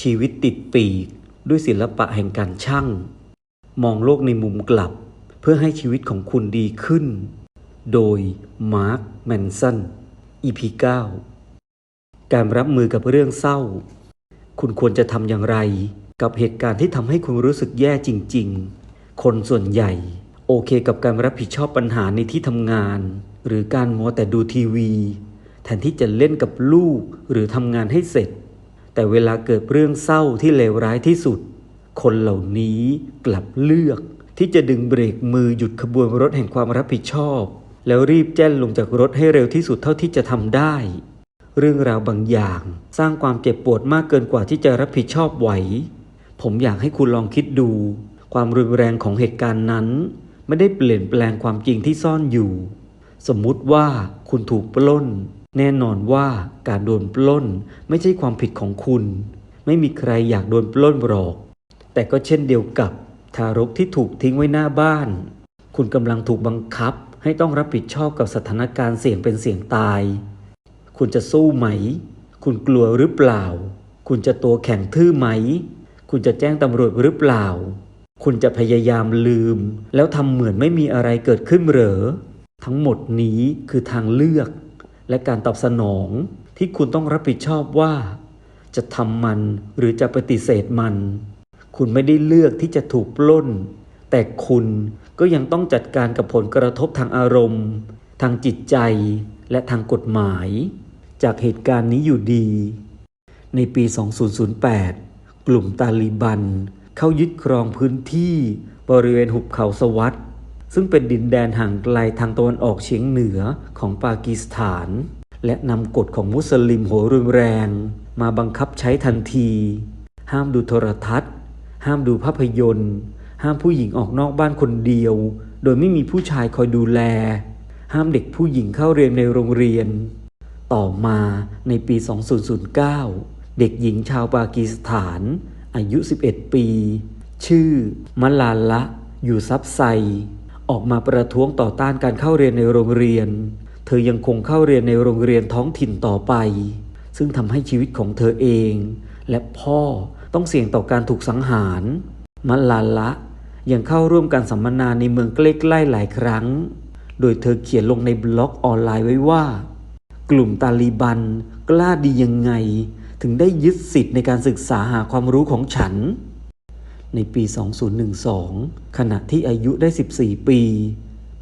ชีวิตติดปีกด้วยศิลปะแห่งการช่าง มองโลกในมุมกลับ เพื่อให้ชีวิตของคุณดีขึ้น โดยมาร์คแมนสัน EP 9การรับมือกับเรื่องเศร้า คุณควรจะทำอย่างไร กับเหตุการณ์ที่ทำให้คุณรู้สึกแย่จริง ๆ คนส่วนใหญ่ โอเคกับการรับผิดชอบปัญหาในที่ทำงาน หรือการมัวแต่ดูทีวี แทนที่จะเล่นกับลูกหรือทำงานให้เสร็จ แต่เวลาเกิดเรื่องเศร้าที่เลวร้ายที่สุด คนเหล่านี้กลับเลือกที่จะดึงเบรกมือหยุดขบวนรถแห่งความรับผิดชอบ แล้วรีบแจ้นลงจากรถให้เร็วที่สุดเท่าที่จะทำได้ เรื่องราวบางอย่าง สร้างความเจ็บปวดมากเกินกว่าที่จะรับผิดชอบไหว ผมอยากให้คุณลองคิดดู ความรุนแรงของเหตุการณ์นั้น ไม่ได้เปลี่ยนแปลงความจริงที่ซ่อนอยู่ สมมุติว่าคุณถูกปล้น แน่นอนว่าการโดนปล้นไม่ใช่ความผิดของคุณ ไม่มีใครอยากโดนปล้นหรอก แต่ก็เช่นเดียวกับทารกที่ถูกทิ้งไว้หน้าบ้าน คุณกำลังถูกบังคับให้ต้องรับผิดชอบกับสถานการณ์เสี่ยงเป็นเสี่ยงตาย คุณจะสู้ไหม คุณกลัวหรือเปล่า คุณจะตัวแข็งทื่อไหม คุณจะแจ้งตำรวจหรือเปล่า คุณจะพยายามลืม แล้วทำเหมือนไม่มีอะไรเกิดขึ้นเหรอ ทั้งหมดนี้คือทางเลือก และการตอบสนองที่คุณต้องรับผิดชอบว่า จะทำมันหรือจะปฏิเสธมัน คุณไม่ได้เลือกที่จะถูกปล้น แต่คุณก็ยังต้องจัดการกับผลกระทบทางอารมณ์ ทางจิตใจและทางกฎหมาย จากเหตุการณ์นี้อยู่ดี ในปี 2008 กลุ่มตาลีบัน เข้ายึดครองพื้นที่บริเวณหุบเขาสวัต ซึ่งเป็นดินแดนห่างไกลทางตะวันออกเฉียงเหนือของปากีสถาน และนำกฎของมุสลิมโหรุนแรง มาบังคับใช้ทันที ห้ามดูโทรทัศน์ ห้ามดูภาพยนตร์ ห้ามผู้หญิงออกนอกบ้านคนเดียว โดยไม่มีผู้ชายคอยดูแล ห้ามเด็กผู้หญิงเข้าเรียนในโรงเรียน ต่อมาในปี 2009 เด็กหญิงชาวปากีสถาน อายุ 11 ปี ชื่อมลาละ อยู่ซับไซ ออกมาประท้วงต่อต้านการเข้าเรียนในโรงเรียน เธอยังคงเข้าเรียนในโรงเรียนท้องถิ่นต่อไป ซึ่งทำให้ชีวิตของเธอเอง และพ่อต้องเสี่ยงต่อการถูกสังหารมลาละยังเข้าร่วมการสัมมนาในเมืองใกล้ๆหลายครั้ง โดยเธอเขียนลงในบล็อกออนไลน์ไว้ว่า กลุ่มตาลีบันกล้าดียังไง ถึงได้ยึดสิทธิ์ในการศึกษาหาความรู้ของฉัน ในปี 2012 ขณะที่อายุได้ 14 ปี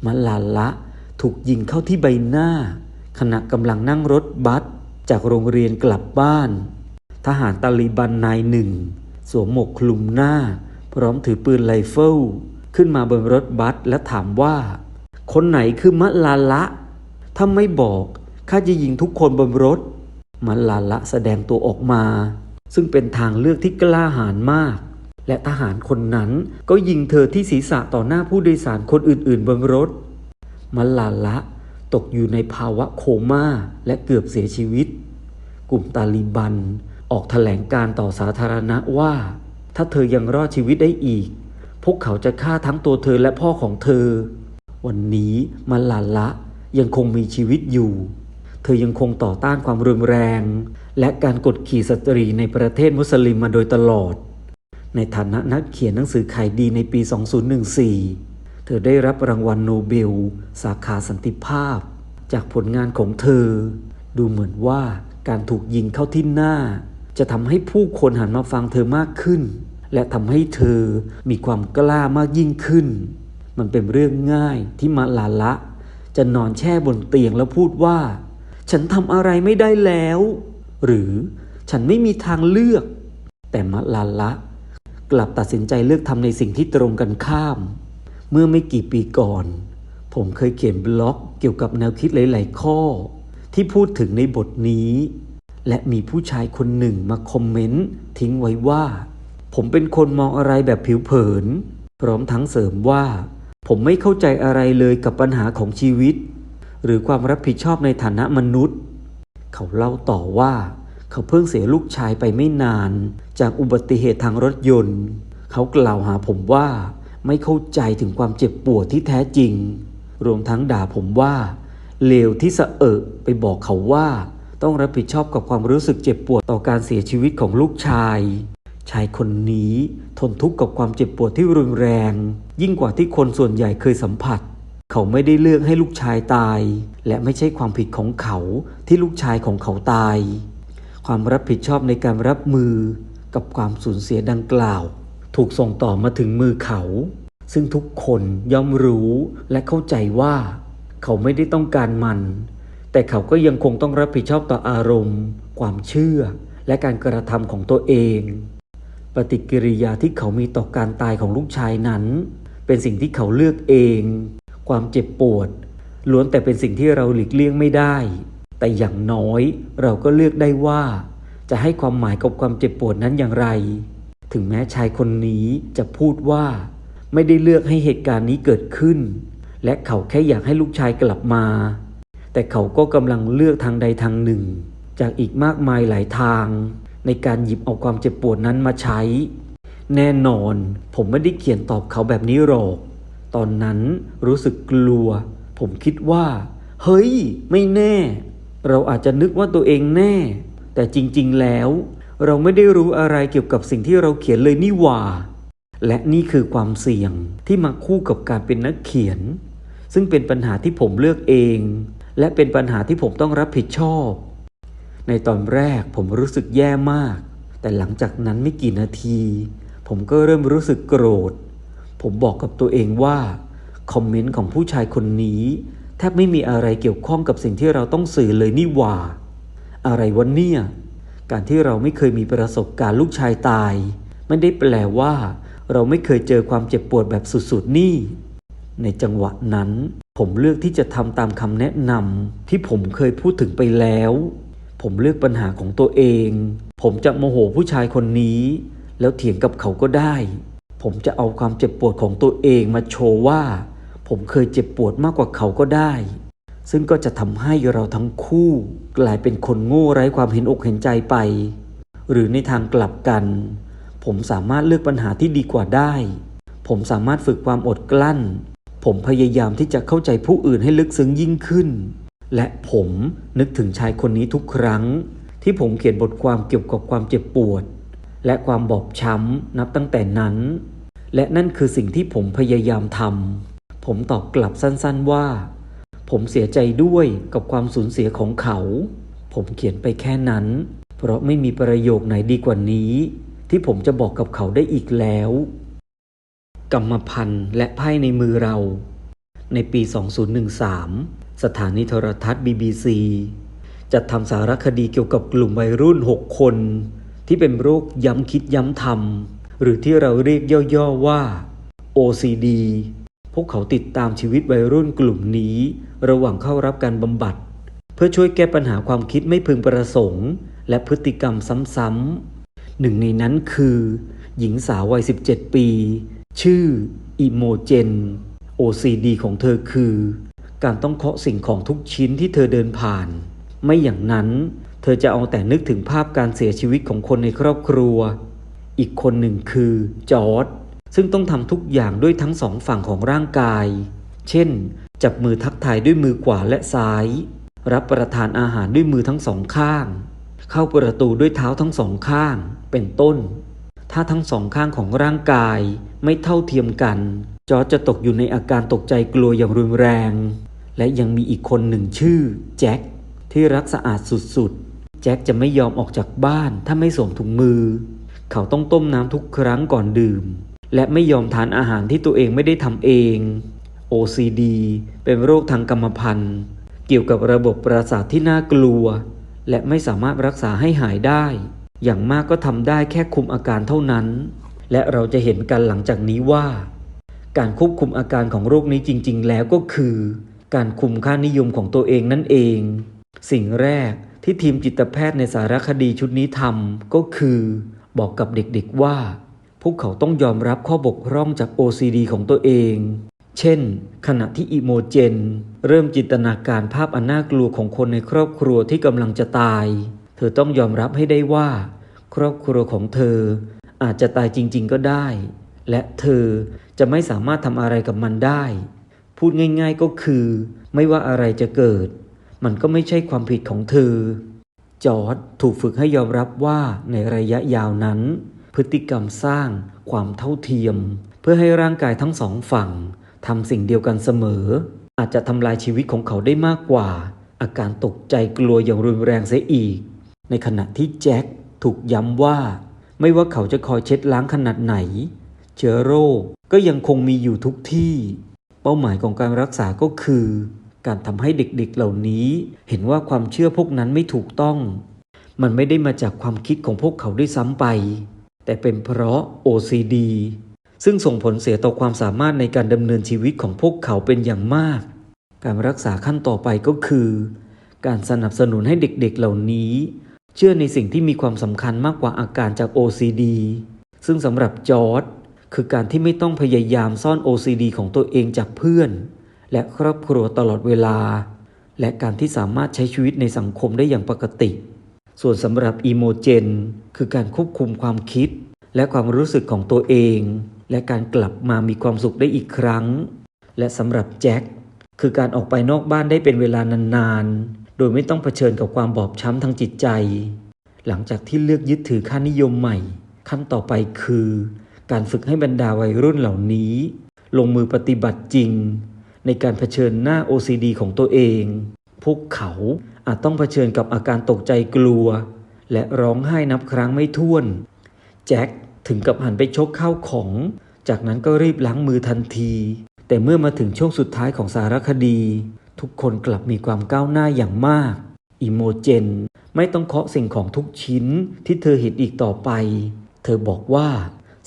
มะลาละถูกยิงเข้าที่ใบหน้า ขณะกำลังนั่งรถบัสจากโรงเรียนกลับบ้าน ทหารตาลีบันนายหนึ่ง สวมหมวกคลุมหน้า พร้อมถือปืนไรเฟิลขึ้นมาบนรถบัสและถามว่า คนไหนคือมะลาละถ้าไม่บอกข้าจะยิงทุกคนบนรถมะลาละแสดงตัวออกมา ซึ่งเป็นทางเลือกที่กล้าหาญมาก และทหารคนนั้นก็ยิงเธอที่ศีรษะต่อหน้าผู้โดยสารคนอื่นๆบนรถมะลาละตกอยู่ในภาวะโคม่าและเกือบเสียชีวิต กลุ่มตาลีบันออกแถลงการต่อสาธารณะว่า ถ้าเธอยังรอดชีวิตได้อีก พวกเขาจะฆ่าทั้งตัวเธอและพ่อของเธอ วันนี้มะลาละยังคงมีชีวิตอยู่ เธอยังคงต่อต้านความรุนแรง และการกดขี่สตรีในประเทศมุสลิมมาโดยตลอด ในฐานะนักเขียนหนังสือขายดีในปี 2014 เธอได้รับรางวัลโนเบล สาขาสันติภาพ จากผลงานของเธอ ดูเหมือนว่าการถูกยิงเข้าที่หน้า จะทำให้ผู้คนหันมาฟังเธอมากขึ้น และทำให้เธอมีความกล้ามากยิ่งขึ้น มันเป็นเรื่องง่ายที่มาลาละ จะนอนแช่บนเตียงแล้วพูดว่า ฉันทำอะไรไม่ได้แล้ว หรือฉันไม่มีทางเลือก แต่มะลาละ กลับตัดสินใจเลือกทำในสิ่งที่ตรงกันข้าม เมื่อไม่กี่ปีก่อน ผมเคยเขียนบล็อกเกี่ยวกับแนวคิดหลาย ๆ ข้อ ที่พูดถึงในบทนี้ และมีผู้ชายคนหนึ่งมาคอมเมนต์ทิ้งไว้ว่า ผมเป็นคนมองอะไรแบบผิวเผิน พร้อมทั้งเสริมว่า ผมไม่เข้าใจอะไรเลยกับปัญหาของชีวิต หรือความรับผิดชอบในฐานะมนุษย์ เขาเล่าต่อว่า เขาเพิ่งเสียลูกชายไปไม่นาน จากอุบัติเหตุทางรถยนต์ เขากล่าวหาผมว่าไม่เข้าใจถึงความเจ็บปวดที่แท้จริง รวมทั้งด่าผมว่า เลวที่สะเอะไปบอกเขาว่า ต้องรับผิดชอบกับความรู้สึกเจ็บปวดต่อการเสียชีวิตของลูกชาย ชายคนนี้ทนทุกข์กับความเจ็บปวดที่รุนแรง ยิ่งกว่าที่คนส่วนใหญ่เคยสัมผัส เขาไม่ได้เลือกให้ลูกชายตาย และไม่ใช่ความผิดของเขาที่ลูกชายของเขาตาย ความรับผิดชอบในการรับมือกับความสูญเสียดังกล่าว ถูกส่งต่อมาถึงมือเขา ซึ่งทุกคนย่อมรู้และเข้าใจว่า เขาไม่ได้ต้องการมัน แต่เขาก็ยังคงต้องรับผิดชอบต่ออารมณ์ ความเชื่อ และการกระทำของตัวเอง ปฏิกิริยาที่เขามีต่อการตายของลูกชายนั้น เป็นสิ่งที่เขาเลือกเอง ความเจ็บปวดล้วนแต่เป็นสิ่งที่เราหลีกเลี่ยงไม่ได้ แต่อย่างน้อยเราก็เลือกได้ว่า จะให้ความหมายกับความเจ็บปวดนั้นอย่างไร ถึงแม้ชายคนนี้จะพูดว่า ไม่ได้เลือกให้เหตุการณ์นี้เกิดขึ้น และเขาแค่อยากให้ลูกชายกลับมา แต่เขาก็กำลังเลือกทางใดทางหนึ่ง จากอีกมากมายหลายทาง ในการหยิบเอาความเจ็บปวดนั้นมาใช้ แน่นอน ผมไม่ได้เขียนตอบเขาแบบนี้หรอกตอนนั้นรู้สึกกลัว ผมคิดว่า เฮ้ย ไม่แน่ เราอาจจะนึกว่าตัวเองแน่ แต่จริงๆแล้ว เราไม่ได้รู้อะไรเกี่ยวกับสิ่งที่เราเขียนเลยนี่หว่า และนี่คือความเสี่ยงที่มาคู่กับการเป็นนักเขียน ซึ่งเป็นปัญหาที่ผมเลือกเอง และเป็นปัญหาที่ผมต้องรับผิดชอบ ในตอนแรกผมรู้สึกแย่มาก แต่หลังจากนั้นไม่กี่นาที ผมก็เริ่มรู้สึกโกรธ ผมบอกกับตัวเองว่าคอมเมนต์ของผู้ชายคนนี้ แทบไม่มีอะไรเกี่ยวข้องกับสิ่งที่เราต้องสื่อเลยนี่หว่า อะไรวะเนี่ย การที่เราไม่เคยมีประสบการณ์ลูกชายตาย ไม่ได้แปลว่า เราไม่เคยเจอความเจ็บปวดแบบสุดๆนี่ ในจังหวะนั้น ผมเลือกที่จะทำตามคำแนะนำที่ผมเคยพูดถึงไปแล้ว ผมเลือกปัญหาของตัวเอง ผมจะโมโหผู้ชายคนนี้ แล้วเถียงกับเขาก็ได้ ผมจะเอาความเจ็บปวดของตัวเองมาโชว์ว่า ผมเคยเจ็บปวดมากกว่าเขาก็ได้ ซึ่งก็จะทำให้เราทั้งคู่ กลายเป็นคนโง่ไร้ความเห็นอกเห็นใจไป หรือในทางกลับกัน ผมสามารถเลือกปัญหาที่ดีกว่าได้ ผมสามารถฝึกความอดกลั้น ผมพยายามที่จะเข้าใจผู้อื่นให้ลึกซึ้งยิ่งขึ้น และผมนึกถึงชายคนนี้ทุกครั้ง ที่ผมเขียนบทความเกี่ยวกับความเจ็บปวด และความบอบช้ำนับตั้งแต่นั้น และนั่นคือสิ่งที่ผมพยายามทำ ผมตอบกลับสั้นๆว่า ผมเสียใจด้วยกับความสูญเสียของเขา ผมเขียนไปแค่นั้น เพราะไม่มีประโยคไหนดีกว่านี้ ที่ผมจะบอกกับเขาได้อีกแล้ว กรรมพันธ์และไพ่ในมือเรา ในปี 2013 สถานีโทรทัศน์ BBC จัดทำสารคดีเกี่ยวกับกลุ่มวัยรุ่น 6 คน ที่เป็นโรคย้ำคิดย้ำทำหรือที่เราเรียกย่อๆว่า OCD พวกเขาติดตามชีวิตวัยรุ่นกลุ่มนี้ ระหว่างเข้ารับการบำบัด เพื่อช่วยแก้ปัญหาความคิดไม่พึงประสงค์ และพฤติกรรมซ้ำๆหนึ่งในนั้นคือ หญิงสาววัย 17 ปี ชื่ออิโมเจน OCD ของเธอคือ การต้องเคาะสิ่งของทุกชิ้นที่เธอเดินผ่าน ไม่อย่างนั้น เธอจะเอาแต่นึกถึงภาพการเสียชีวิตของคนในครอบครัว อีกคนหนึ่งคือจอร์ด ซึ่งต้องทำทุกอย่างด้วยทั้งสองฝั่งของร่างกาย เช่น จับมือทักทายด้วยมือขวาและซ้าย รับประทานอาหารด้วยมือทั้งสองข้าง เข้าประตูด้วยเท้าทั้งสองข้าง เป็นต้น ถ้าทั้งสองข้างของร่างกายไม่เท่าเทียมกัน จอร์จจะตกอยู่ในอาการตกใจกลัวอย่างรุนแรง และยังมีอีกคนหนึ่งชื่อ แจ็คที่รักสะอาดสุดๆ แจ็คจะไม่ยอมออกจากบ้านถ้าไม่สวมถุงมือ เขาต้องต้มน้ำทุกครั้งก่อนดื่ม และไม่ยอมทานอาหารที่ตัวเองไม่ได้ทำเอง OCD เป็นโรคทางกรรมพันธุ์ เกี่ยวกับระบบประสาทที่น่ากลัว และไม่สามารถรักษาให้หายได้ อย่างมากก็ทำได้แค่คุมอาการเท่านั้น และเราจะเห็นกันหลังจากนี้ว่า การควบคุมอาการของโรคนี้จริง ๆ แล้วก็คือ การคุมค่านิยมของตัวเองนั่นเอง สิ่งแรกที่ทีมจิตแพทย์ในสารคดีชุดนี้ทำก็คือ บอกกับเด็กๆว่า พวกเขาต้องยอมรับข้อบกพร่องจาก OCD ของตัวเอง เช่น ขณะที่อีโมเจน เริ่มจินตนาการภาพอันน่ากลัวของคนในครอบครัวที่กำลังจะตาย เธอต้องยอมรับให้ได้ว่า ครอบครัวของเธอ อาจจะตายจริง ๆ ก็ได้ และเธอจะไม่สามารถทำอะไรกับมันได้ พูดง่าย ๆก็คือ ไม่ว่าอะไรจะเกิด มันก็ไม่ใช่ความผิดของเธอ จอร์ดถูกฝึกให้ยอมรับว่าในระยะยาวนั้น พฤติกรรมสร้างความเท่าเทียม เพื่อให้ร่างกายทั้งสองฝั่งทำสิ่งเดียวกันเสมอ อาจจะทำลายชีวิตของเขาได้มากกว่า อาการตกใจกลัวอย่างรุนแรงเสียอีก ในขณะที่แจ็คถูกย้ำว่า ไม่ว่าเขาจะคอยเช็ดล้างขนาดไหน เชื้อโรคก็ยังคงมีอยู่ทุกที่ เป้าหมายของการรักษาก็คือ การทำให้เด็กๆเหล่านี้ เห็นว่าความเชื่อพวกนั้นไม่ถูกต้อง มันไม่ได้มาจากความคิดของพวกเขาด้วยซ้ำไป แต่เป็นเพราะ OCD ซึ่งส่งผลเสียต่อความสามารถในการดำเนินชีวิตของพวกเขาเป็นอย่างมาก การรักษาขั้นต่อไปก็คือ การสนับสนุนให้เด็กๆเหล่านี้ เชื่อในสิ่งที่มีความสำคัญมากกว่าอาการจาก OCD ซึ่งสำหรับจอร์ดคือการที่ไม่ต้องพยายามซ่อน OCD ของตัวเองจากเพื่อน และครอบครัวตลอดเวลา และการที่สามารถใช้ชีวิตในสังคมได้อย่างปกติ ส่วนสำหรับอีโมเจน คือการควบคุมความคิด และความรู้สึกของตัวเอง และการกลับมามีความสุขได้อีกครั้ง และสำหรับแจ็คคือการออกไปนอกบ้านได้เป็นเวลานานๆ โดยไม่ต้องเผชิญกับความบอบช้ำทางจิตใจ หลังจากที่เลือกยึดถือค่านิยมใหม่ ขั้นต่อไปคือ การฝึกให้บรรดาวัยรุ่นเหล่านี้ ลงมือปฏิบัติจริง ในการเผชิญหน้า OCD ของตัวเอง พวกเขา อาจต้องเผชิญกับอาการตกใจกลัว และร้องไห้นับครั้งไม่ถ้วน แจ็คถึงกับหันไปชกข้าวของ จากนั้นก็รีบล้างมือทันที แต่เมื่อมาถึงช่วงสุดท้ายของสารคดี ทุกคนกลับมีความก้าวหน้าอย่างมากอีโมเจน ไม่ต้องเคาะสิ่งของทุกชิ้นที่เธอเห็นอีกต่อไป เธอบอกว่า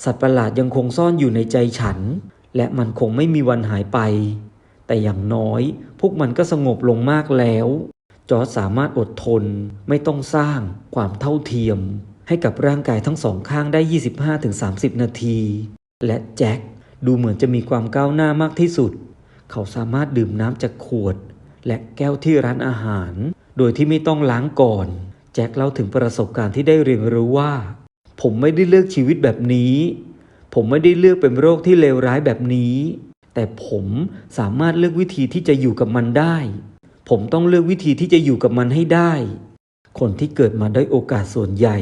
สัตว์ประหลาดยังคงซ่อนอยู่ในใจฉัน และมันคงไม่มีวันหายไป แต่อย่างน้อย พวกมันก็สงบลงมากแล้ว จอร์จสามารถอดทนไม่ต้องสร้างความเท่าเทียม ให้กับร่างกายทั้งสองข้างได้ 25-30 นาที และแจ็คดูเหมือนจะมีความก้าวหน้ามากที่สุด เขาสามารถดื่มน้ำจากขวด และแก้วที่ร้านอาหาร โดยที่ไม่ต้องล้างก่อน แจ็คเล่าถึงประสบการณ์ที่ได้เรียนรู้ว่า ผมไม่ได้เลือกชีวิตแบบนี้ ผมไม่ได้เลือกเป็นโรคที่เลวร้ายแบบนี้ แต่ผมสามารถเลือกวิธีที่จะอยู่กับมันได้ ผมต้องเลือกวิธีที่จะอยู่กับมันให้ได้ คนที่เกิดมาได้โอกาสส่วนใหญ่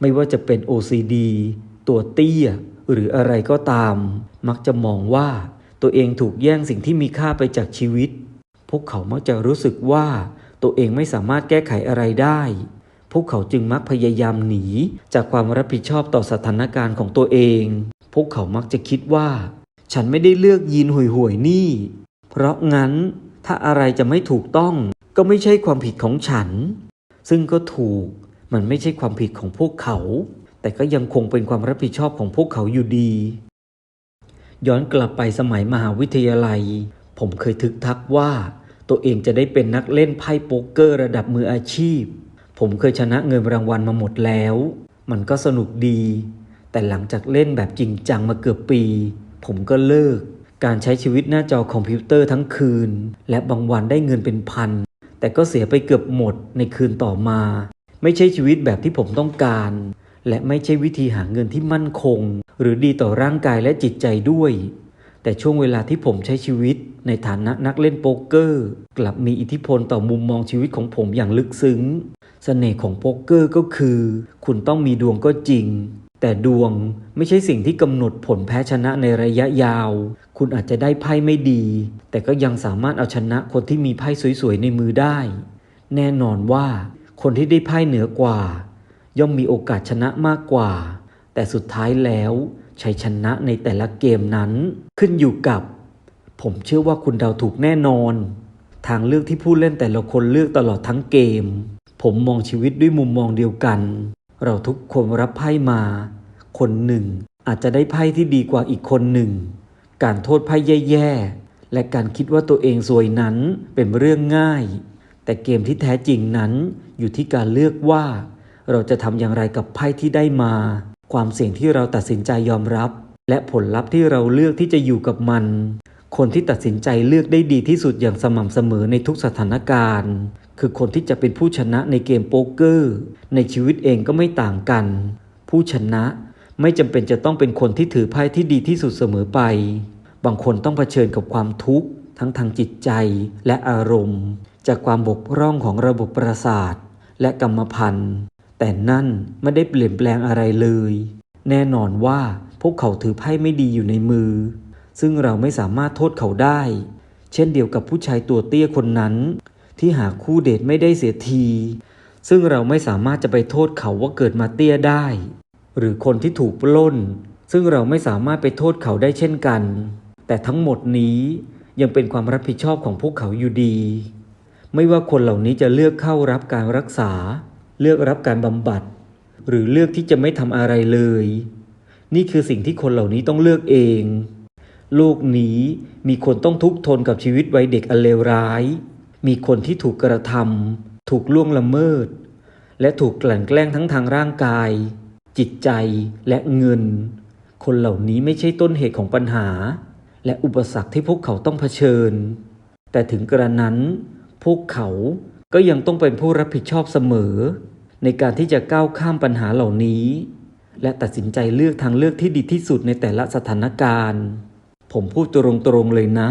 ไม่ว่าจะเป็น OCD ตัวเตี้ย หรืออะไรก็ตาม มักจะมองว่าตัวเองถูกแย่งสิ่งที่มีค่าไปจากชีวิต พวกเขามักจะรู้สึกว่าตัวเองไม่สามารถแก้ไขอะไรได้ พวกเขาจึงมักพยายามหนี จากความรับผิดชอบต่อสถานการณ์ของตัวเอง พวกเขามักจะคิดว่า ฉันไม่ได้เลือกยีนห่วยๆนี่ เพราะงั้น ถ้าอะไรจะไม่ถูกต้องก็ไม่ใช่ความผิดของฉัน ซึ่งก็ถูก มันไม่ใช่ความผิดของพวกเขา แต่ก็ยังคงเป็นความรับผิดชอบของพวกเขาอยู่ดี ย้อนกลับไปสมัยมหาวิทยาลัย ผมเคยทึกทักว่า ตัวเองจะได้เป็นนักเล่นไพ่โป๊กเกอร์ระดับมืออาชีพ ผมเคยชนะเงินรางวัลมาหมดแล้ว มันก็สนุกดี แต่หลังจากเล่นแบบจริงจังมาเกือบปี ผมก็เลิก การใช้ชีวิตหน้าจอคอมพิวเตอร์ทั้งคืน และบางวันได้เงินเป็นพัน แต่ก็เสียไปเกือบหมดในคืนต่อมา ไม่ใช่ชีวิตแบบที่ผมต้องการ และไม่ใช่วิธีหาเงินที่มั่นคง หรือดีต่อร่างกายและจิตใจด้วย แต่ช่วงเวลาที่ผมใช้ชีวิตในฐานะนักเล่นโป๊กเกอร์ กลับมีอิทธิพลต่อมุมมองชีวิตของผมอย่างลึกซึ้งเสน่ห์ของโป๊กเกอร์ก็คือ คุณต้องมีดวงก็จริง แต่ดวงไม่ใช่สิ่งที่กำหนดผลแพ้ชนะในระยะยาว คุณอาจจะได้ไพ่ไม่ดี แต่ก็ยังสามารถเอาชนะคนที่มีไพ่สวยๆในมือได้ แน่นอนว่า คนที่ได้ไพ่เหนือกว่า ย่อมมีโอกาสชนะมากกว่า แต่สุดท้ายแล้วชัยชนะในแต่ละเกมนั้นขึ้นอยู่กับ ผมเชื่อว่าคุณเดาถูกแน่นอน ทางเลือกที่ผู้เล่นแต่ละคนเลือกตลอดทั้งเกม ผมมองชีวิตด้วยมุมมองเดียวกัน เราทุกคนรับไพ่มา คนหนึ่ง อาจจะได้ไพ่ที่ดีกว่าอีกคนหนึ่ง การโทษไพ่แย่ๆ และการคิดว่าตัวเองซวยนั้นเป็นเรื่องง่าย แต่เกมที่แท้จริงนั้นอยู่ที่การเลือกว่า เราจะทำอย่างไรกับไพ่ที่ได้มา ความเสี่ยงที่เราตัดสินใจยอมรับ และผลลัพธ์ที่เราเลือกที่จะอยู่กับมัน คนที่ตัดสินใจเลือกได้ดีที่สุดอย่างสม่ำเสมอในทุกสถานการณ์ คือคนที่จะเป็นผู้ชนะในเกมโป๊กเกอร์ ในชีวิตเองก็ไม่ต่างกัน ผู้ชนะไม่จำเป็นจะต้องเป็นคนที่ถือไพ่ที่ดีที่สุดเสมอไป บางคนต้องเผชิญกับความทุกข์ ทั้งทางจิตใจและอารมณ์ จากความบกพร่องของระบบประสาท และกรรมพันธุ์แต่นั่นไม่ได้เปลี่ยนแปลงอะไรเลย แน่นอนว่าพวกเขาถือไพ่ไม่ดีอยู่ในมือ ซึ่งเราไม่สามารถโทษเขาได้ เช่นเดียวกับผู้ชายตัวเตี้ยคนนั้น ที่หาคู่เดทไม่ได้เสียที ซึ่งเราไม่สามารถจะไปโทษเขาว่าเกิดมาเตี้ยได้ หรือคนที่ถูกปล้น ซึ่งเราไม่สามารถไปโทษเขาได้เช่นกัน แต่ทั้งหมดนี้ยังเป็นความรับผิดชอบของพวกเขาอยู่ดี ไม่ว่าคนเหล่านี้จะเลือกเข้ารับการรักษา เลือกรับการบำบัด หรือเลือกที่จะไม่ทำอะไรเลย นี่คือสิ่งที่คนเหล่านี้ต้องเลือกเองโลกนี้มีคนต้องทุกข์ทนกับชีวิตวัยเด็กอันเลวร้าย มีคนที่ถูกกระทำถูกล่วงละเมิด และถูกกลั่นแกล้งทั้งทางร่างกาย จิตใจและเงิน คนเหล่านี้ไม่ใช่ต้นเหตุของปัญหา และอุปสรรคที่พวกเขาต้องเผชิญ แต่ถึงกระนั้น พวกเขาก็ยังต้องเป็นผู้รับผิดชอบเสมอ ในการที่จะก้าวข้ามปัญหาเหล่านี้ และตัดสินใจเลือกทางเลือกที่ดีที่สุดในแต่ละสถานการณ์ ผมพูดตรงๆเลยนะ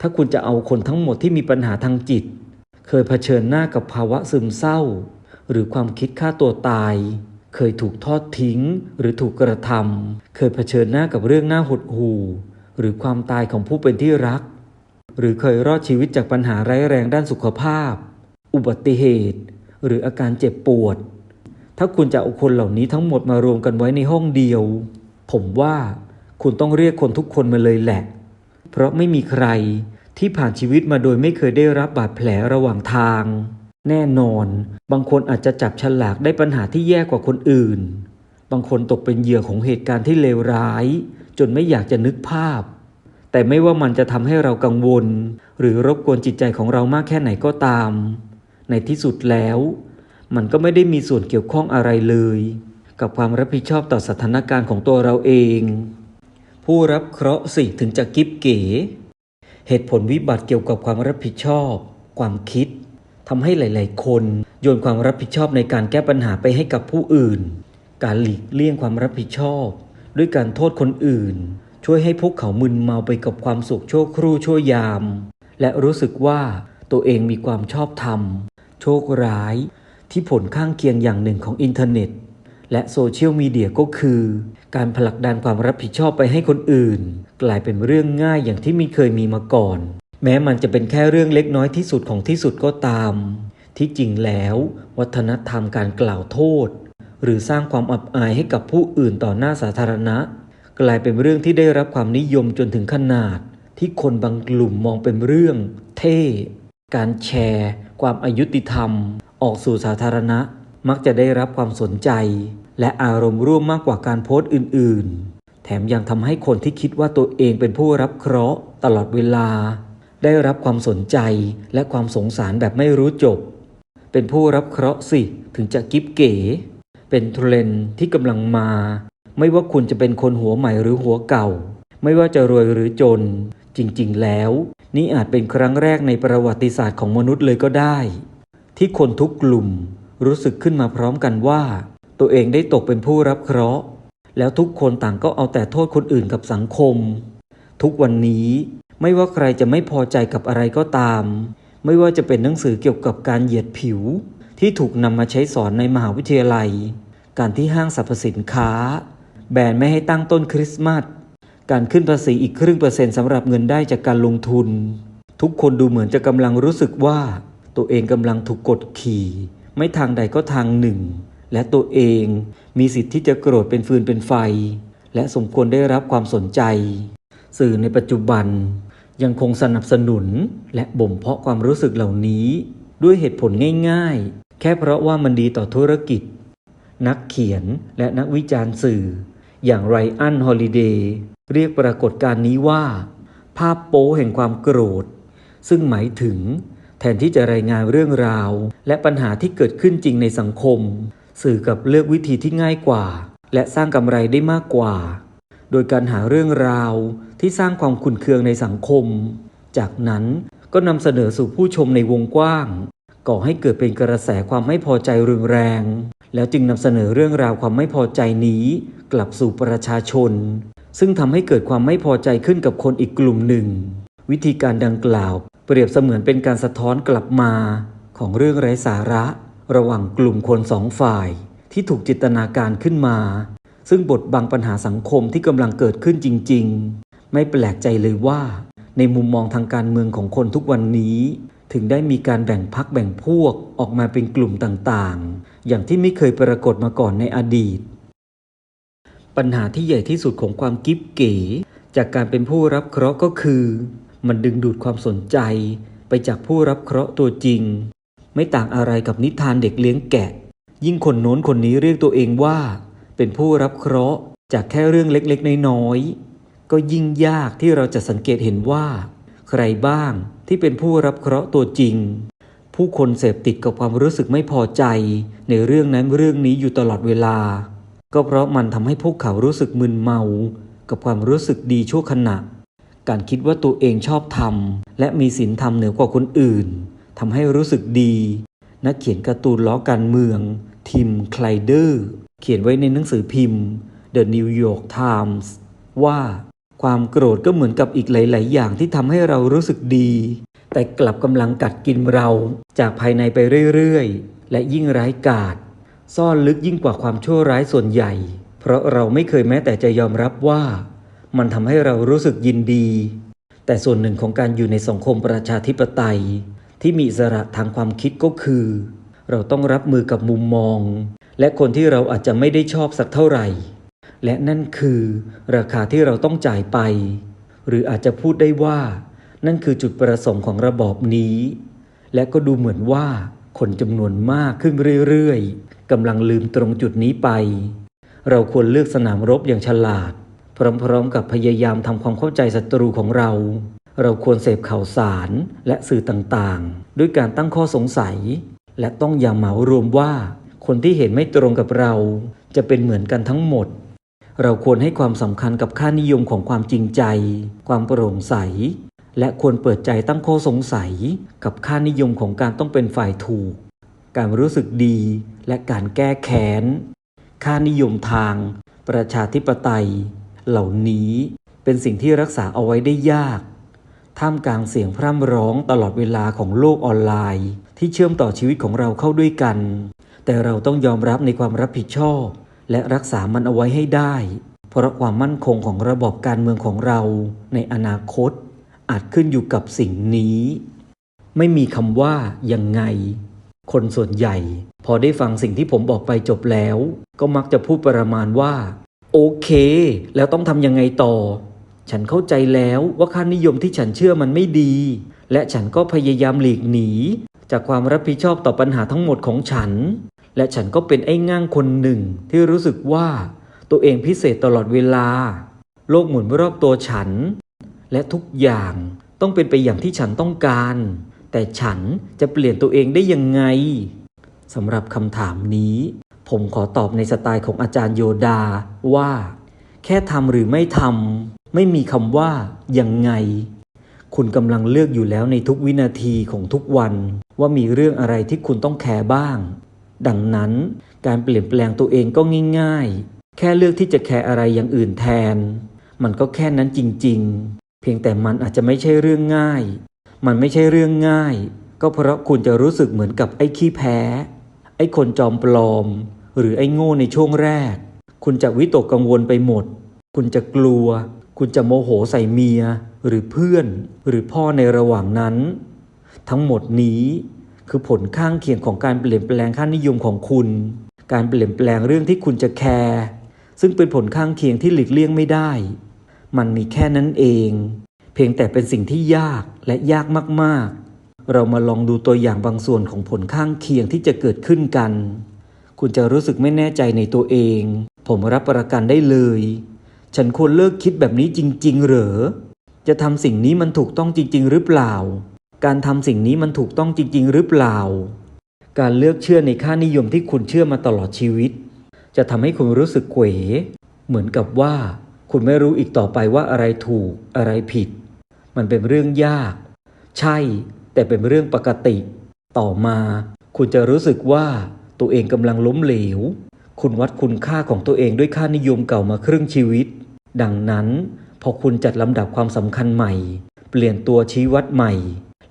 ถ้าคุณจะเอาคนทั้งหมดที่มีปัญหาทางจิต เคยเผชิญหน้ากับภาวะซึมเศร้า หรือความคิดฆ่าตัวตาย เคยถูกทอดทิ้ง หรือถูกกระทำเคยเผชิญหน้ากับเรื่องหน่าหดหู่ หรือความตายของผู้เป็นที่รัก หรือเคยรอดชีวิตจากปัญหาร้ายแรงด้านสุขภาพ อุบัติเหตุ หรืออาการเจ็บปวด ถ้าคุณจะเอาคนเหล่านี้ทั้งหมดมารวมกันไว้ในห้องเดียว ผมว่าคุณต้องเรียกคนทุกคนมาเลยแหละ เพราะไม่มีใครที่ผ่านชีวิตมาโดยไม่เคยได้รับบาดแผลระหว่างทาง แน่นอน บางคนอาจจะจับฉลากได้ปัญหาที่แย่กว่าคนอื่น บางคนตกเป็นเหยื่อของเหตุการณ์ที่เลวร้าย จนไม่อยากจะนึกภาพ แต่ไม่ว่ามันจะทำให้เรากังวล หรือรบกวนจิตใจของเรามากแค่ไหนก็ตาม ในที่สุดแล้ว มันก็ไม่ได้มีส่วนเกี่ยวข้องอะไรเลย กับความรับผิดชอบต่อสถานการณ์ของตัวเราเอง ผู้รับเคราะห์สิถึงจะกิบเก๋ เหตุผลวิบัติเกี่ยวกับความรับผิดชอบ ความคิดทำให้หลาย ๆ คนโยนความรับผิดชอบในการแก้ปัญหาไปให้กับผู้อื่น การหลีกเลี่ยงความรับผิดชอบ ด้วยการโทษคนอื่น ช่วยให้พวกเขามึนเมาไปกับความสุขชั่วครู่ชั่วยาม และรู้สึกว่าตัวเองมีความชอบธรรม โชคร้าย ที่ผลข้างเคียงอย่างหนึ่งของอินเทอร์เน็ต และโซเชียลมีเดียก็คือ การผลักดันความรับผิดชอบไปให้คนอื่น กลายเป็นเรื่องง่ายอย่างที่ไม่เคยมีมาก่อน แม้มันจะเป็นแค่เรื่องเล็กน้อยที่สุดของที่สุดก็ตาม ที่จริงแล้ว วัฒนธรรมการกล่าวโทษ หรือสร้างความอับอายให้กับผู้อื่นต่อหน้าสาธารณะ กลายเป็นเรื่องที่ได้รับความนิยมจนถึงขนาด ที่คนบางกลุ่มมองเป็นเรื่อง เท่ การแชร์ ความอายุติธรรม ออกสู่สาธารณะ มักจะได้รับความสนใจ และอารมณ์ร่วมมากกว่าการโพสต์อื่น ๆ แถมยังทำให้คนที่คิดว่าตัวเองเป็นผู้รับเคราะห์ตลอดเวลา ได้รับความสนใจและความสงสารแบบไม่รู้จบ เป็นผู้รับเคราะห์สิถึงจะกิบเก๋ เป็นเทรนที่กำลังมา ไม่ว่าคุณจะเป็นคนหัวใหม่หรือหัวเก่า ไม่ว่าจะรวยหรือจน จริง ๆ แล้ว นี่อาจเป็นครั้งแรกในประวัติศาสตร์ของมนุษย์เลยก็ได้ ที่คนทุกกลุ่ม รู้สึกขึ้นมาพร้อมกันว่า ตัวเองได้ตกเป็นผู้รับเคราะห์ แล้วทุกคนต่างก็เอาแต่โทษคนอื่นกับสังคม ทุกวันนี้ไม่ว่าใครจะไม่พอใจกับอะไรก็ตาม ไม่ว่าจะเป็นหนังสือเกี่ยวกับการเหยียดผิว ที่ถูกนำมาใช้สอนในมหาวิทยาลัย การที่ห้างสรรพสินค้า แบนไม่ให้ตั้งต้นคริสต์มาสการขึ้นภาษีอีกครึ่งเปอร์เซ็นต์สำหรับเงินได้จากการลงทุน ทุกคนดูเหมือนจะกำลังรู้สึกว่า ตัวเองกำลังถูกกดขี่ ไม่ทางใดก็ทางหนึ่ง และตัวเองมีสิทธิ์ที่จะโกรธเป็นฟืนเป็นไฟ และสมควรได้รับความสนใจ สื่อในปัจจุบัน ยังคงสนับสนุน และบ่มเพาะความรู้สึกเหล่านี้ ด้วยเหตุผลง่ายๆ แค่เพราะว่ามันดีต่อธุรกิจ นักเขียนและนักวิจารณ์สื่อ อย่างไรอันฮอลิเดย์เรียกปรากฏการณ์นี้ว่า ภาพโป๊แห่งความโกรธ ซึ่งหมายถึง แทนที่จะรายงานเรื่องราว และปัญหาที่เกิดขึ้นจริงในสังคม สื่อกับเลือกวิธีที่ง่ายกว่า และสร้างกำไรได้มากกว่า โดยการหาเรื่องราวที่สร้างความขุ่นเคืองในสังคม จากนั้นก็นำเสนอสู่ผู้ชมในวงกว้าง ก่อให้เกิดเป็นกระแสความไม่พอใจรุนแรง แล้วจึงนำเสนอเรื่องราวความไม่พอใจนี้ กลับสู่ประชาชน ซึ่งทำให้เกิดความไม่พอใจขึ้นกับคนอีกกลุ่มหนึ่ง วิธีการดังกล่าว เปรียบเสมือนเป็นการสะท้อนกลับมาของเรื่องไร้สาระ ระหว่างกลุ่มคนสองฝ่าย ที่ถูกจินตนาการขึ้นมา ซึ่งบทบังปัญหาสังคมที่กำลังเกิดขึ้นจริง ๆ ไม่แปลกใจเลยว่า ในมุมมองทางการเมืองของคนทุกวันนี้ ถึงได้มีการแบ่งพักแบ่งพวกออกมาเป็นกลุ่มต่างๆ อย่างที่ไม่เคยปรากฏมาก่อนในอดีต ปัญหาที่ใหญ่ที่สุดของความกิ๊บเก๋จากการเป็นผู้รับเคราะห์ก็คือ มันดึงดูดความสนใจไปจากผู้รับเคราะห์ตัวจริง ไม่ต่างอะไรกับนิทานเด็กเลี้ยงแกะ ยิ่งคนโน้นคนนี้เรียกตัวเองว่า เป็นผู้รับเคราะห์จากแค่เรื่องเล็กๆ น้อยๆก็ยิ่งยากที่เราจะสังเกตเห็นว่า ใครบ้างที่เป็นผู้รับเคราะห์ตัวจริง ผู้คนเสพติดกับความรู้สึกไม่พอใจ ในเรื่องนั้นเรื่องนี้อยู่ตลอดเวลา ก็เพราะมันทำให้พวกเขารู้สึกมึนเมา กับความรู้สึกดีชั่วขณะ การคิดว่าตัวเองชอบทำและมีศีลธรรมเหนือกว่าคนอื่นทำให้รู้สึกดี นักเขียนการ์ตูนล้อการเมือง ทิม ไคลเดอร์ เขียนไว้ในหนังสือพิมพ์ The New York Times ว่าความโกรธก็เหมือนกับอีกหลาย ๆ อย่างที่ทำให้เรารู้สึกดี แต่กลับกำลังกัดกินเราจากภายในไปเรื่อย ๆ และยิ่งร้ายกาจซ่อนลึกยิ่งกว่าความชั่วร้ายส่วนใหญ่ เพราะเราไม่เคยแม้แต่จะยอมรับว่า มันทำให้เรารู้สึกยินดี แต่ส่วนหนึ่งของการอยู่ในสังคมประชาธิปไตย ที่มีอิสระทางความคิดก็คือ เราต้องรับมือกับมุมมอง และคนที่เราอาจจะไม่ได้ชอบสักเท่าไหร่ และนั่นคือราคาที่เราต้องจ่ายไป หรืออาจจะพูดได้ว่า นั่นคือจุดประสงค์ของระบอบนี้ และก็ดูเหมือนว่าคนจำนวนมากขึ้นเรื่อยๆกำลังลืมตรงจุดนี้ไป เราควรเลือกสนามรบอย่างฉลาด พร้อมๆกับพยายามทำความเข้าใจศัตรูของเรา เราควรเสพข่าวสารและสื่อต่างๆ ด้วยการตั้งข้อสงสัย และต้องอย่าเหมารวมว่า คนที่เห็นไม่ตรงกับเรา จะเป็นเหมือนกันทั้งหมด เราควรให้ความสำคัญกับค่านิยมของความจริงใจ ความโปร่งใส และควรเปิดใจตั้งข้อสงสัย กับค่านิยมของการต้องเป็นฝ่ายถูก การรู้สึกดีและการแก้แค้น ค่านิยมทาง ประชาธิปไตย เหล่านี้เป็นสิ่งที่รักษาเอาไว้ได้ยาก ท่ามกลางเสียงพร่ำร้องตลอดเวลาของโลกออนไลน์ ที่เชื่อมต่อชีวิตของเราเข้าด้วยกัน แต่เราต้องยอมรับในความรับผิดชอบ และรักษามันเอาไว้ให้ได้ เพราะความมั่นคงของระบบการเมืองของเรา ในอนาคต อาจขึ้นอยู่กับสิ่งนี้ ไม่มีคำว่ายังไง คนส่วนใหญ่ พอได้ฟังสิ่งที่ผมบอกไปจบแล้ว ก็มักจะพูดประมาณว่า โอเค แล้วต้องทำยังไงต่อ ฉันเข้าใจแล้วว่าค่านิยมที่ฉันเชื่อมันไม่ดี และฉันก็พยายามหลีกหนี จากความรับผิดชอบต่อปัญหาทั้งหมดของฉัน และฉันก็เป็นไอ้ง่างคนหนึ่งที่รู้สึกว่าตัวเองพิเศษตลอดเวลา โลกหมุนรอบตัวฉัน และทุกอย่างต้องเป็นไปอย่างที่ฉันต้องการ แต่ฉันจะเปลี่ยนตัวเองได้ยังไงสำหรับคำถามนี้ ผมขอตอบในสไตล์ของอาจารย์โยดาว่า แค่ทำหรือไม่ทำไม่มีคำว่ายังไง คุณกำลังเลือกอยู่แล้วในทุกวินาทีของทุกวัน ว่ามีเรื่องอะไรที่คุณต้องแคร์บ้าง ดังนั้นการเปลี่ยนแปลงตัวเองก็ง่าย ๆ แค่เลือกที่จะแคร์อะไรอย่างอื่นแทน มันก็แค่นั้นจริง ๆ เพียงแต่มันอาจจะไม่ใช่เรื่องง่าย มันไม่ใช่เรื่องง่าย ก็เพราะคุณจะรู้สึกเหมือนกับไอ้ขี้แพ้ ไอ้คนจอมปลอม หรือไอ้โง่ในช่วงแรก คุณจะวิตกกังวลไปหมด คุณจะกลัว คุณจะโมโหใส่เมีย หรือเพื่อน หรือพ่อในระหว่างนั้น ทั้งหมดนี้คือผลข้างเคียงของการเปลี่ยนแปลงค่านิยมของคุณ การเปลี่ยนแปลงเรื่องที่คุณจะแคร์ซึ่งเป็นผลข้างเคียงที่หลีกเลี่ยงไม่ได้ มันมีแค่นั้นเอง เพียงแต่เป็นสิ่งที่ยากและยากมากๆ เรามาลองดูตัวอย่างบางส่วนของผลข้างเคียงที่จะเกิดขึ้นกัน คุณจะรู้สึกไม่แน่ใจในตัวเอง ผมรับประกันได้เลย ฉันควรเลิกคิดแบบนี้จริง ๆ เหรอ จะทำสิ่งนี้มันถูกต้องจริง ๆ หรือเปล่า การทำสิ่งนี้มันถูกต้องจริง ๆ หรือเปล่า การเลือกเชื่อในค่านิยมที่คุณเชื่อมาตลอดชีวิต จะทำให้คุณรู้สึกเขวเหมือนกับว่า คุณไม่รู้อีกต่อไปว่าอะไรถูกอะไรผิด มันเป็นเรื่องยาก ใช่ แต่เป็นเรื่องปกติ ต่อมา คุณจะรู้สึกว่า ตัวเองกำลังล้มเหลว คุณวัดคุณค่าของตัวเองด้วยค่านิยมเก่ามาครึ่งชีวิต ดังนั้น พอคุณจัดลำดับความสำคัญใหม่ เปลี่ยนตัวชี้วัดใหม่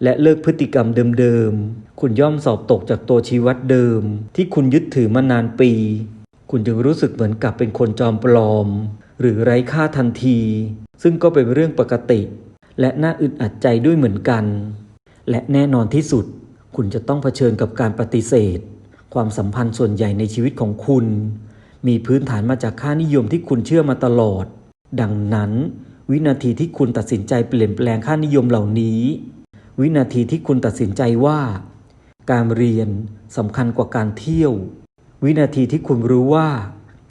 และเลิกพฤติกรรมเดิมๆ คุณย่อมสอบตกจากตัวชี้วัดเดิม ที่คุณยึดถือมานานปี คุณจึงรู้สึกเหมือนกับเป็นคนจอมปลอม หรือไร้ค่าทันที ซึ่งก็เป็นเรื่องปกติ และน่าอึดอัดใจด้วยเหมือนกัน และแน่นอนที่สุด คุณจะต้องเผชิญกับการปฏิเสธ ความสัมพันธ์ส่วนใหญ่ในชีวิตของคุณ มีพื้นฐานมาจากค่านิยมที่คุณเชื่อมาตลอด ดังนั้น วินาทีที่คุณตัดสินใจเปลี่ยนแปลงค่านิยมเหล่านี้ วินาทีที่คุณตัดสินใจว่า การเรียนสำคัญกว่าการเที่ยว วินาทีที่คุณรู้ว่า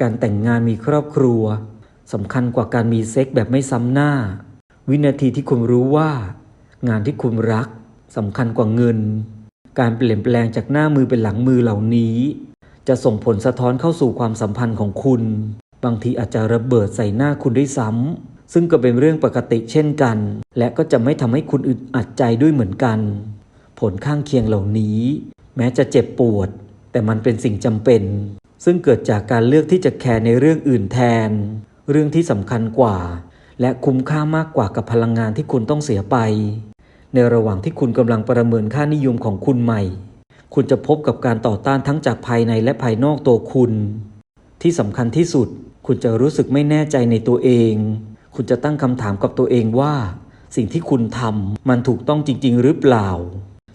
การแต่งงานมีครอบครัวสำคัญกว่าการมีเซ็กแบบไม่ซ้ำหน้า วินาทีที่คุณรู้ว่า งานที่คุณรักสำคัญกว่าเงิน การเปลี่ยนแปลงจากหน้ามือเป็นหลังมือเหล่านี้ จะส่งผลสะท้อนเข้าสู่ความสัมพันธ์ของคุณ บางทีอาจจะระเบิดใส่หน้าคุณด้วยซ้ำซึ่งก็เป็นเรื่องปกติเช่นกัน และก็จะไม่ทำให้คุณอึดอัดใจด้วยเหมือนกัน ผลข้างเคียงเหล่านี้ แม้จะเจ็บปวด แต่มันเป็นสิ่งจำเป็น ซึ่งเกิดจากการเลือกที่จะแคร์ในเรื่องอื่นแทน เรื่องที่สำคัญกว่า และคุ้มค่ามากกว่ากับพลังงานที่คุณต้องเสียไป ในระหว่างที่คุณกำลังประเมินค่านิยมของคุณใหม่ คุณจะพบกับการต่อต้านทั้งจากภายในและภายนอกตัวคุณ ที่สำคัญที่สุด คุณจะรู้สึกไม่แน่ใจในตัวเอง คุณจะตั้งคำถามกับตัวเองว่า สิ่งที่คุณทำมันถูกต้องจริง ๆ หรือเปล่า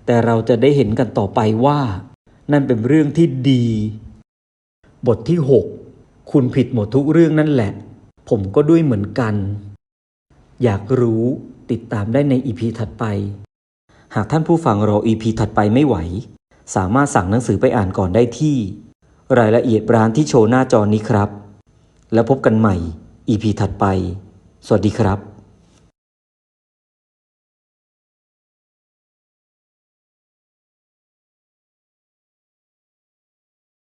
แต่เราจะได้เห็นกันต่อไปว่า นั่นเป็นเรื่องที่ดี บทที่ 6 คุณผิดหมดทุกเรื่องนั่นแหละ ผมก็ด้วยเหมือนกัน อยากรู้ ติดตามได้ในอีพีถัดไป หากท่านผู้ฟังรออีพีถัดไปไม่ไหว สามารถสั่งหนังสือไปอ่านก่อนได้ที่ รายละเอียดร้านที่โชว์หน้าจอนี้ครับ แล้วพบกันใหม่อีพีถัดไป สวัสดีครับ